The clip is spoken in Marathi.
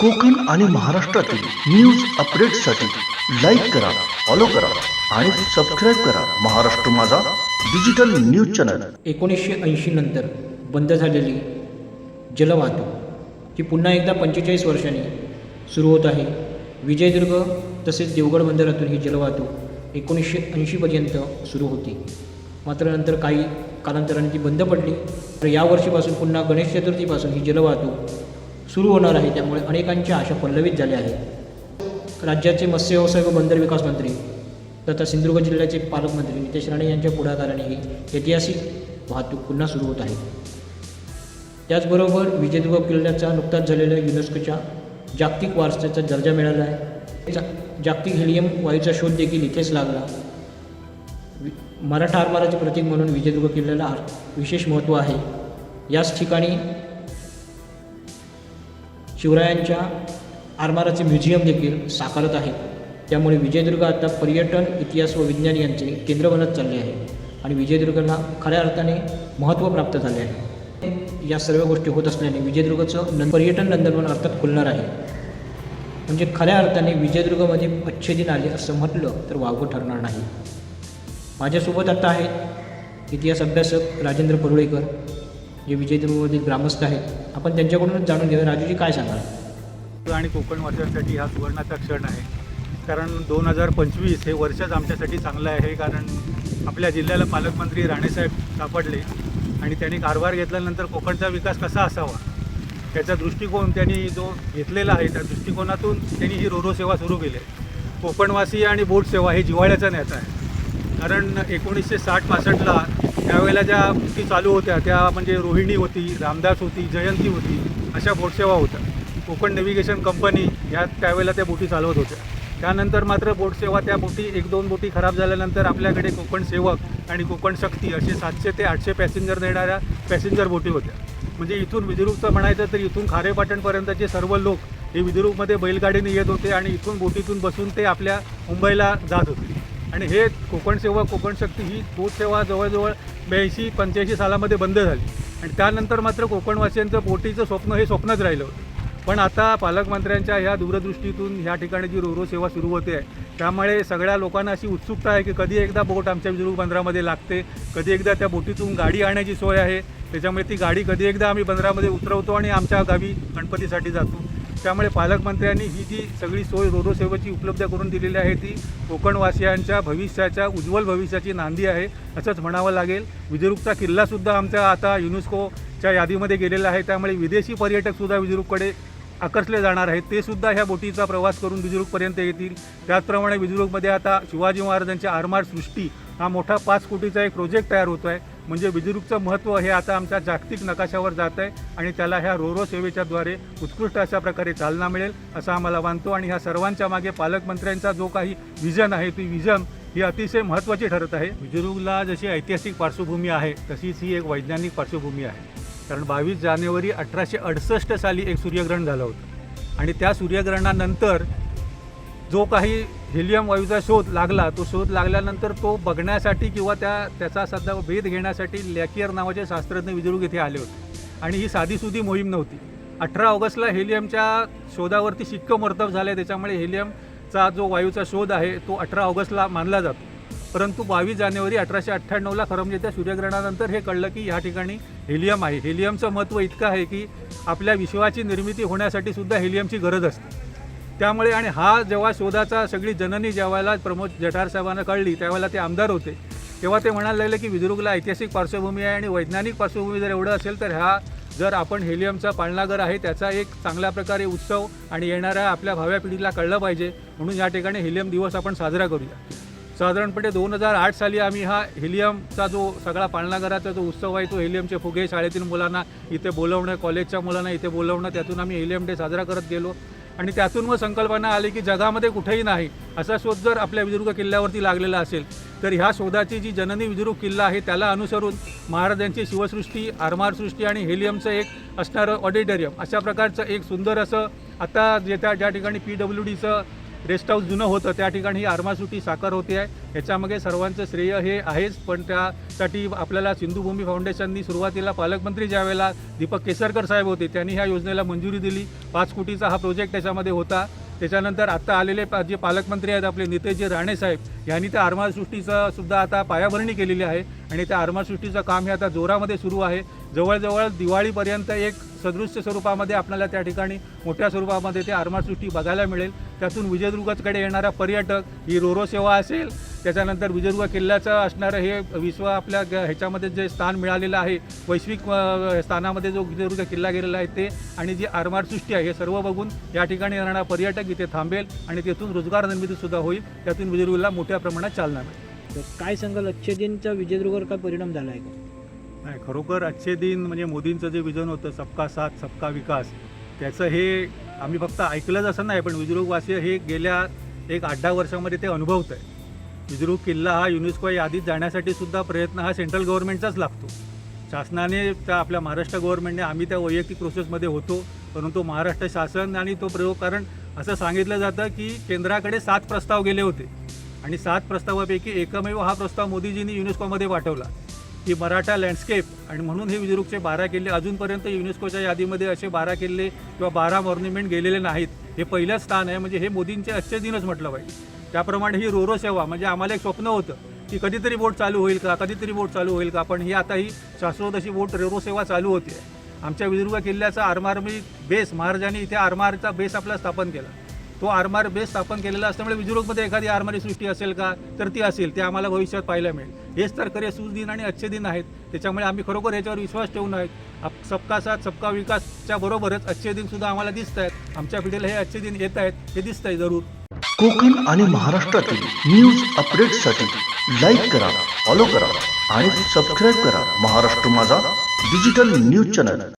कोकण आणि महाराष्ट्रातील न्यूज अपडेट्ससाठी लाईक करा फॉलो करा आणि सबस्क्राईब करा महाराष्ट्र माझा डिजिटल न्यूज चॅनल एकोणीसशे ऐंशी नंतर बंद झालेली जलवाहतूक ही पुन्हा एकदा पंचेचाळीस वर्षांनी सुरू होत आहे. विजयदुर्ग तसेच देवगड बंदरातून ही जलवाहतूक एकोणीसशे ऐंशीपर्यंत सुरू होती. मात्र नंतर काही कालांतराने ती बंद पडली. तर यावर्षीपासून पुन्हा गणेश चतुर्थीपासून ही जलवाहतूक सुरू होणार आहे. त्यामुळे अनेकांच्या आशा पल्लवित झाल्या आहेत. राज्याचे मत्स्य व्यवसाय व बंदर विकास मंत्री तथा सिंधुदुर्ग जिल्ह्याचे पालकमंत्री नितेश राणे यांच्या पुढाकाराने ही ऐतिहासिक वाहतूक पुन्हा सुरू होत आहे. त्याचबरोबर विजयदुर्ग किल्ल्याचा नुकताच झालेल्या युनेस्कोच्या जागतिक वारसाचा दर्जा मिळाला आहे. जा जागतिक हेलियम वायूचा शोध देखील इथेच लागला. मराठा आरमाराचे प्रतीक म्हणून विजयदुर्ग किल्ल्याला विशेष महत्त्व आहे. याच ठिकाणी शिवरायांच्या आरमाराचे म्युझियम देखील साकारत आहे. त्यामुळे विजयदुर्ग आता पर्यटन इतिहास व विज्ञान यांचे केंद्र बनत चालले आहे आणि विजयदुर्गला खऱ्या अर्थाने महत्त्व प्राप्त झाले आहे. या सर्व गोष्टी होत असल्याने विजयदुर्गचं नं पर्यटन नंदनवन अर्थात खुलणार आहे. म्हणजे खऱ्या अर्थाने विजयदुर्गमध्ये अच्छे दिन आले असं म्हटलं तर वावगं ठरणार नाही. माझ्यासोबत आता आहेत इतिहास अभ्यासक राजेंद्र परुळेकर जे विजयदुर्गमधील ग्रामस्थ आहेत आपण त्यांच्याकडूनच जाणून घेऊया. राजूजी काय सांगाल? आणि कोकणवासियांसाठी हा सुवर्णाचा क्षण आहे. कारण दोन हजार पंचवीस हे वर्षच आमच्यासाठी चांगलं आहे कारण आपल्या जिल्ह्याला पालकमंत्री राणेसाहेब सापडले आणि त्यांनी कारभार घेतल्यानंतर कोकणचा विकास कसा असावा त्याचा दृष्टिकोन त्यांनी जो घेतलेला आहे त्या दृष्टिकोनातून त्यांनी ही रोरो सेवा सुरू केली. आहे कोकणवासी आणि बोट सेवा हे जिव्हाळ्याचा नेता आहे. कारण एकोणीसशे साठ पासष्टला त्यावेळेला ज्या गोष्टी चालू होत्या त्या म्हणजे रोहिणी होती रामदास होती जयंती होती अशा बोटसेवा होत्या. कोकण नेव्हिगेशन कंपनी ह्या त्यावेळेला त्या बोटी चालवत होत्या. त्यानंतर मात्र बोटसेवा त्या बोटी एक दोन बोटी खराब झाल्यानंतर आपल्याकडे कोकण सेवक आणि कोकण शक्ती असे सातशे ते आठशे पॅसेंजर नेणाऱ्या पॅसेंजर बोटी होत्या. म्हणजे इथून विद्रुपचं म्हणायचं तर इथून खारेपाटणपर्यंतचे सर्व लोक हे विद्रुपमध्ये बैलगाडीने येत होते आणि इथून बोटीतून बसून ते आपल्या मुंबईला जात होते. आणि हे कोकण सेवा कोकण शक्ती ही बोट सेवा जवळजवळ ब्याऐंशी पंच्याऐंशी सालामध्ये बंद झाली. आणि त्यानंतर मात्र कोकणवासियांचं बोटीचं स्वप्न हे स्वप्नच राहिलं होतं. पण आता पालकमंत्र्यांच्या ह्या दूरदृष्टीतून ह्या ठिकाणी जी रोरो सेवा सुरू होते आहे त्यामुळे सगळ्या लोकांना अशी उत्सुकता आहे की कधी एकदा बोट आमच्या विदुर्ग बंदरामध्ये लागते कधी एकदा त्या बोटीतून गाडी आणण्याची सोय आहे. त्याच्यामुळे ती गाडी कधी एकदा आम्ही बंदरामध्ये उतरवतो आणि आमच्या गावी गणपतीसाठी जातो. त्यामुळे पालकमंत्र्यांनी ही जी सगळी सोय रोरो सेवेची उपलब्ध करून दिलेली आहे ती कोकणवासियांच्या भविष्याच्या उज्ज्वल भविष्याची नांदी आहे असंच म्हणावं लागेल. विदुर्गचा किल्लासुद्धा आमचा आता युनेस्कोच्या यादीमध्ये गेलेला आहे. त्यामुळे विदेशी पर्यटकसुद्धा विदुर्गकडे आकर्षले जाणार आहेत. ते सुद्धा ह्या बोटीचा प्रवास करून विदुर्गपर्यंत येतील. त्याचप्रमाणे विदुर्गमध्ये आता शिवाजी महाराजांच्या आरमार सृष्टी हा मोठा पाच कोटीचा एक प्रोजेक्ट तयार होतो आहे म्हणजे विदुर्गचं महत्त्व हे आता आमच्या जागतिक नकाशावर जात आहे आणि त्याला ह्या रोरो सेवेच्याद्वारे उत्कृष्ट अशा प्रकारे चालना मिळेल असं आम्हाला मानतो आणि ह्या सर्वांच्या मागे पालकमंत्र्यांचा जो काही विजन आहे ती विजन ही अतिशय महत्त्वाची ठरत आहे. विदुर्गला जशी ऐतिहासिक पार्श्वभूमी आहे तशीच ही एक वैज्ञानिक पार्श्वभूमी आहे. कारण बावीस जानेवारी अठराशे अडसष्ट साली एक सूर्यग्रहण झालं होतं. आणि त्या सूर्यग्रहणानंतर जो काही हेलियम वायूचा शोध लागला तो शोध लागल्यानंतर तो बघण्यासाठी किंवा त्या त्याचा सध्या भेद घेण्यासाठी लॅकियर नावाचे शास्त्रज्ञ विदुर्ग इथे आले होते. आणि ही साधीसुधी मोहीम नव्हती. अठरा ऑगस्टला हेलियमच्या शोधावरती शिक्कामोर्तब झाले त्याच्यामुळे हेलियमचा जो वायूचा शोध आहे तो अठरा ऑगस्टला मानला जातो. परंतु बावीस जानेवारी अठराशे अठ्ठ्याण्णवला खरं म्हणजे त्या सूर्यग्रहणानंतर हे कळलं की ह्या ठिकाणी हेलियम आहे. हेलियमचं महत्त्व इतकं आहे की आपल्या विश्वाची निर्मिती होण्यासाठी सुद्धा हेलियमची गरज असते. त्यामुळे आणि हा जेव्हा शोधाचा सगळी जननी ज्यावेळेला प्रमोद जठार साहेबांना कळली त्यावेळेला ते आमदार होते. तेव्हा ते म्हणायला लागले की विदुर्गला ऐतिहासिक पार्श्वभूमी आहे आणि वैज्ञानिक पार्श्वभूमी जर एवढं असेल तर हा जर आपण हेलियमचा पाळणाघर आहे त्याचा एक चांगल्या प्रकारे उत्सव आणि येणाऱ्या आपल्या भाव्या पिढीला कळलं पाहिजे. म्हणून या ठिकाणी हेलियम दिवस आपण साजरा करूया. साधारणपणे दोन हजार आठ साली आम्ही हा हेलियमचा जो सगळा पाळणाघराचा जो उत्सव आहे तो हेलियमचे फुगे शाळेतील मुलांना इथे बोलवणं कॉलेजच्या मुलांना इथे बोलवणं त्यातून आम्ही हेलियम डे साजरा करत गेलो. आणि त्यातून मग संकल्पना आली की जगामध्ये कुठेही नाही असा शोध जर आपल्या विदुर्ग किल्ल्यावरती लागलेला असेल तर ह्या शोधाची जी जननी विदुर्ग किल्ला आहे त्याला अनुसरून महाराजांची शिवसृष्टी आरमारसृष्टी आणि हेलियमचं एक असणारं ऑडिटोरियम अशा प्रकारचं एक सुंदर असं आता जे त्या ज्या ठिकाणी पी डब्ल्यू डीचं रेस्ट हाऊस जुनं होतं. त्या ठिकाणी ही आरमासुटी साकार होते आहे. याच्यामागे सर्वांचं श्रेय हे आहेच. पण त्यासाठी आपल्याला सिंधुभूमी फाउंडेशननी सुरुवातीला पालकमंत्री ज्यावेळेला दीपक केसरकर साहेब होते त्यांनी ह्या योजनेला मंजुरी दिली. पाच कोटीचा हा प्रोजेक्ट त्याच्यामध्ये होता. त्याच्यानंतर आता आलेले पा- जे पालकमंत्री आहेत आपले नितेशजी राणे साहेब यांनी त्या आरमासृष्टीचं सुद्धा आता पायाभरणी केलेली आहे. आणि त्या आरमासृष्टीचं काम हे आता जोरामध्ये सुरू आहे. जवळजवळ दिवाळीपर्यंत एक सदृश्य स्वरूपामध्ये आपल्याला त्या ठिकाणी मोठ्या स्वरूपामध्ये ते आरमासृष्टी बघायला मिळेल. त्यातून विजयदुर्गकडे येणारा पर्यटक ही रोरो सेवा असेल. त्याच्यानंतर विजयदुर्ग किल्ल्याचं असणारं हे विश्व आपल्या ग- ह्याच्यामध्ये जे स्थान मिळालेलं आहे वैश्विक स्थानामध्ये जो विजयदुर्ग किल्ला गेलेला आहे ते आणि जी आरमारसृष्टी आहे हे सर्व बघून या ठिकाणी येणारा पर्यटक इथे थांबेल आणि तेथून रोजगार निर्मितीसुद्धा होईल. त्यातून विजयदुर्गला मोठ्या प्रमाणात चालना मिळेल. काय सांगाल आजच्या विजयदुर्गावर काय परिणाम झाला आहे का? नाही खरोखर आजचे दिन म्हणजे मोदींचं जे विजन होतं सबका साथ सबका विकास त्याचं हे आम्ही फक्त ऐकलंच असं नाही पण विजृंभवासी हे गेल्या एक आठ दहा वर्षामध्ये ते अनुभवत आहे विजृंभ किल्ला हा युनेस्को यादीत जाण्यासाठी सुद्धा प्रयत्न हा सेंट्रल गव्हर्नमेंटचाच लागतो. शासनाने त्या आपल्या महाराष्ट्र गव्हर्नमेंटने आम्ही त्या वैयक्तिक प्रोसेसमध्ये होतो परंतु महाराष्ट्र शासन आणि तो प्रयोग कारण असं सांगितलं जातं की केंद्राकडे सात प्रस्ताव गेले होते. आणि सात प्रस्तावापैकी एकमेव हा प्रस्ताव मोदीजींनी युनेस्कोमध्ये पाठवला. ही मराठा लँडस्केप आणि म्हणून हे विजरुकचे बारा किल्ले अजूनपर्यंत युनेस्कोच्या यादीमध्ये असे बारा किल्ले किंवा बारा मॉर्न्युमेंट गेलेले नाहीत. हे पहिलंच स्थान आहे. म्हणजे हे मोदींचे आजचे दिनच म्हटलं पाहिजे. त्याप्रमाणे ही रोरो सेवा म्हणजे आम्हाला एक स्वप्न होतं की कधीतरी बोट चालू होईल का कधीतरी बोट चालू होईल का पण ही आता ही शास्त्रोदशी बोट रेरो सेवा चालू होती. आहे आमच्या विदुर्ग किल्ल्याचा आरमारमी बेस महाराजांनी इथे आरमारचा बेस आपला स्थापन केला. तो आरमार बेस स्थापन केलेला असल्यामुळे विजुरुकमध्ये एखादी आरमारी सृष्टी असेल का? तर ती असेल. ते आम्हाला भविष्यात पाहायला मिळेल. हेच तर खरे सुदिन आणि अच्छे दिन आहेत. त्याच्यामुळे आम्ही खरोखर याच्यावर विश्वास ठेवून आहेत. सबका साथ सबका विकासच्या बरोबरच अच्छे दिन सुद्धा आम्हाला दिसत आहेत. आमच्या पिढीला हे अच्छे दिन येत आहेत हे दिसत आहे जरूर. कोकण आणि महाराष्ट्रातील न्यूज अपडेट्ससाठी लाईक करा फॉलो करा आणि सबस्क्राईब करा महाराष्ट्र माझा डिजिटल न्यूज चॅनल